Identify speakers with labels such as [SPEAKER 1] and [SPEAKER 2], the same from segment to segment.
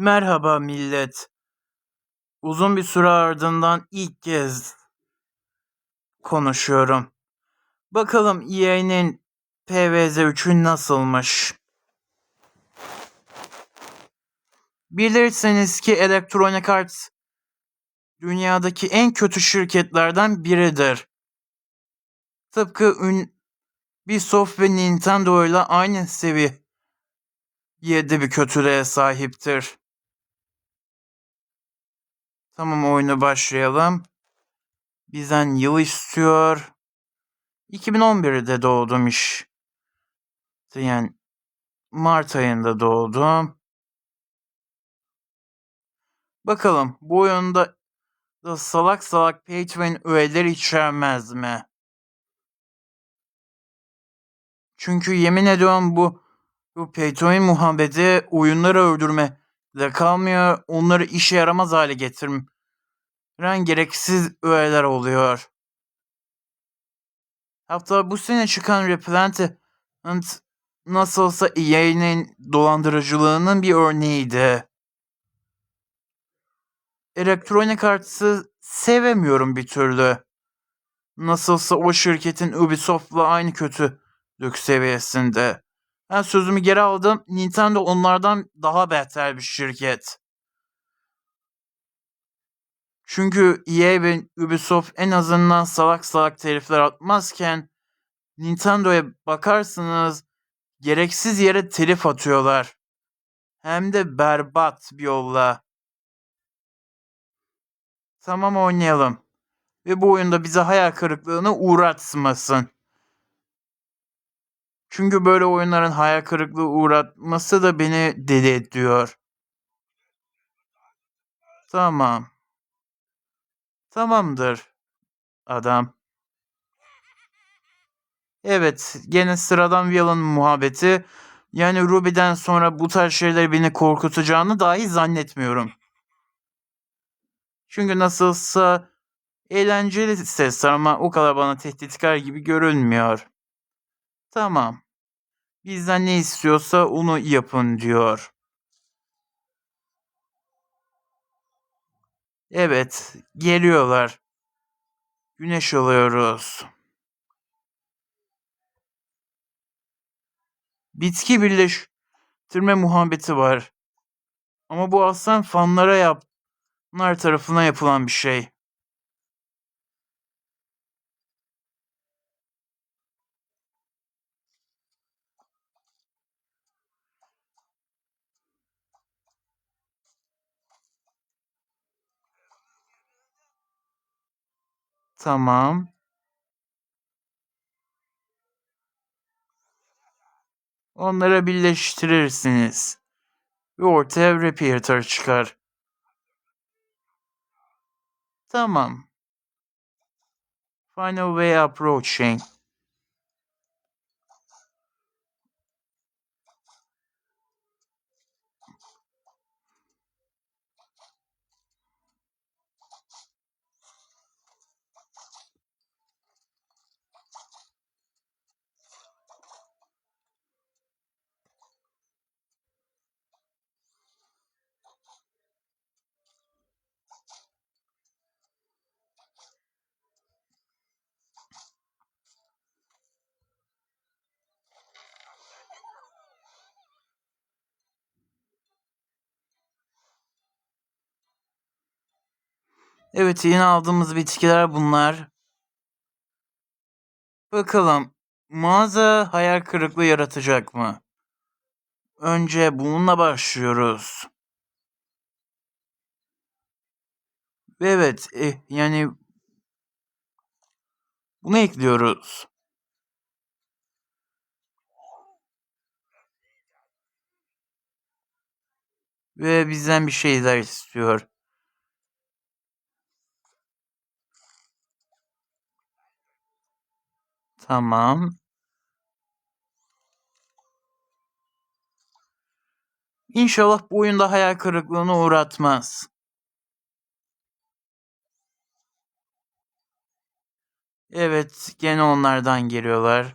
[SPEAKER 1] Merhaba millet. Uzun bir süre ardından ilk kez konuşuyorum. Bakalım EA'nin PvZ 3'ü nasılmış? Bilirsiniz ki Electronic Arts dünyadaki en kötü şirketlerden biridir. Tıpkı Ubisoft ve Nintendo ile aynı seviyede bir kötülüğe sahiptir. Tamam oyunu başlayalım. Bizden yıl istiyor. 2011'de doğdum iş. Yani Mart ayında doğdum. Bakalım bu oyunda da salak salak Patreon üyeler içermez mi? Çünkü yemin ediyorum bu bu Patreon muhabbeti oyunları öldürme kalmıyor. Onları işe yaramaz hale getiren gereksiz üyeler oluyor. Hatta bu sene çıkan Replant nasılsa EA'nin dolandırıcılığının bir örneğiydi. Electronic Arts'ı sevemiyorum bir türlü. Nasılsa o şirketin Ubisoft'la aynı kötülük seviyesinde. Ben sözümü geri aldım. Nintendo onlardan daha beter bir şirket. Çünkü EA ve Ubisoft en azından salak salak telifler atmazken Nintendo'ya bakarsınız gereksiz yere telif atıyorlar. Hem de berbat bir yolla. Tamam oynayalım. Ve bu oyunda bize hayal kırıklığına uğratmasın. Çünkü böyle oyunların hayal kırıklığı uğratması da beni deli ediyor. Tamam. Tamamdır adam. Evet, gene sıradan Villain muhabbeti. Yani Ruby'den sonra bu tarz şeyler beni korkutacağını dahi zannetmiyorum. Çünkü nasılsa eğlenceli sesler ama o kadar bana tehditkar gibi görünmüyor. Tamam. Bizden ne istiyorsa onu yapın diyor. Evet, geliyorlar. Güneş alıyoruz. Bitki birleştirme muhabbeti var. Ama bu aslan fanlara yaplar tarafından yapılan bir şey. Tamam. Onları birleştirirsiniz. Ve ortaya repeater çıkar. Tamam. Final way approaching. Evet yeni aldığımız bitkiler bunlar. Bakalım mağaza hayal kırıklığı yaratacak mı? Önce bununla başlıyoruz. Evet eh, yani bunu ekliyoruz. Ve bizden bir şeyler istiyor. Tamam. İnşallah bu oyunda hayal kırıklığına uğratmaz. Evet, gene onlardan geliyorlar.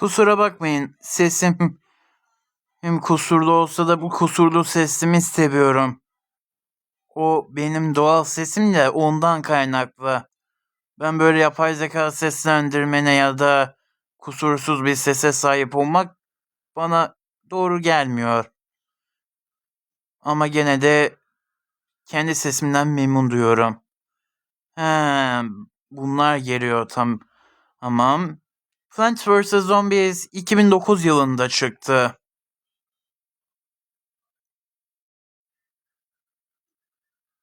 [SPEAKER 1] Kusura bakmayın sesim hem kusurlu olsa da bu kusurlu sesimi seviyorum. O benim doğal sesim de ondan kaynaklı. Ben böyle yapay zeka seslendirmene ya da kusursuz bir sese sahip olmak bana doğru gelmiyor. Ama gene de kendi sesimden memnun duyuyorum. He, bunlar geliyor tam. Tamam. Plants vs. Zombies 2009 yılında çıktı.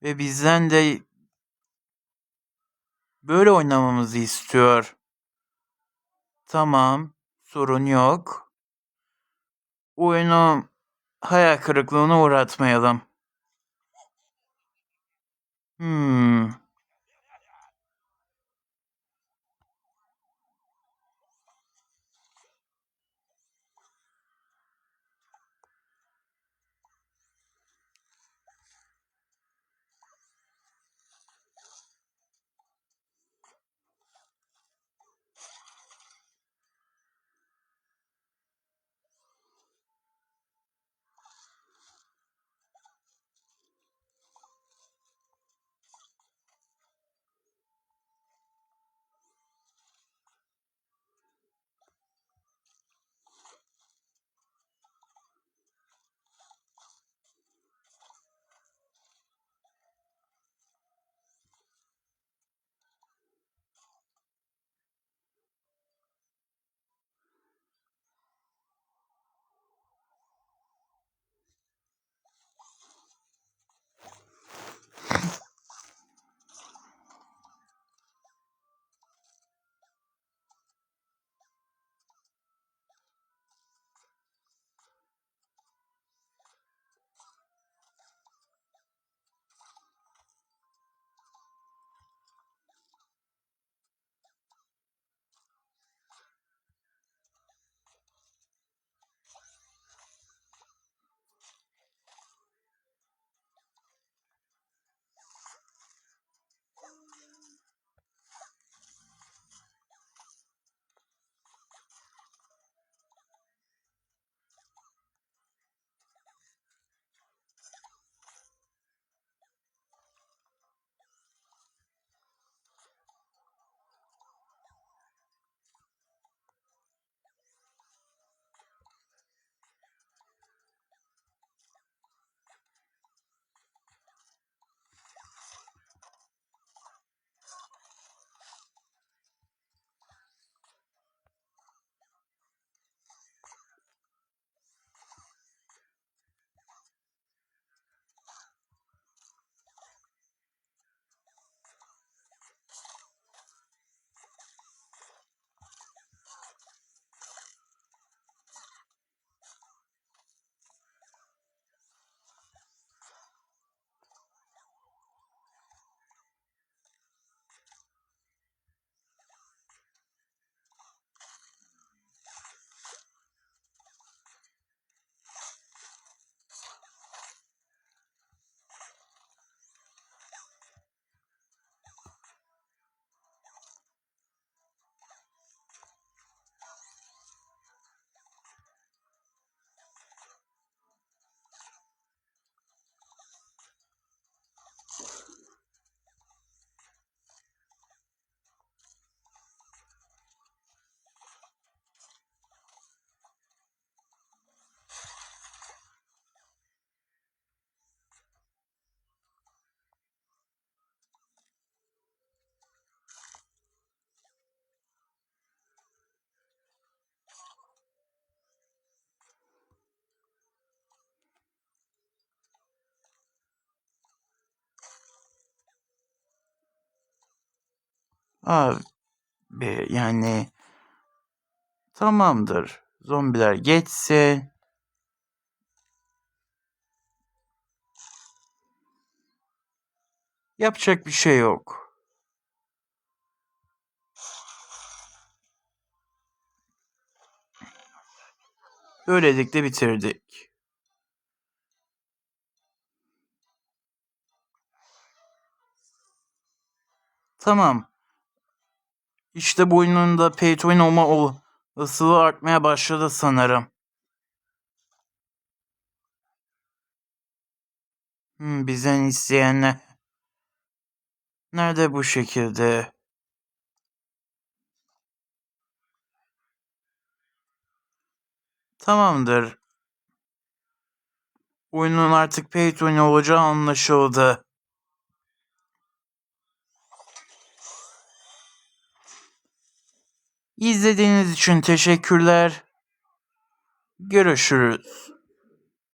[SPEAKER 1] Ve bizden de böyle oynamamızı istiyor. Tamam, sorun yok. Oyunu hayal kırıklığına uğratmayalım. Hmm. Abi yani tamamdır. Zombiler geçsin. Yapacak bir şey yok. Böylelikle bitirdik. Tamam. İşte bu oyunun da pay to win olma ol ısılı artmaya başladı sanırım. Hmm, bizden isteyenler. Nerede bu şekilde? Tamamdır. Oyunun artık pay to win olacağı anlaşıldı. İzlediğiniz için teşekkürler. Görüşürüz.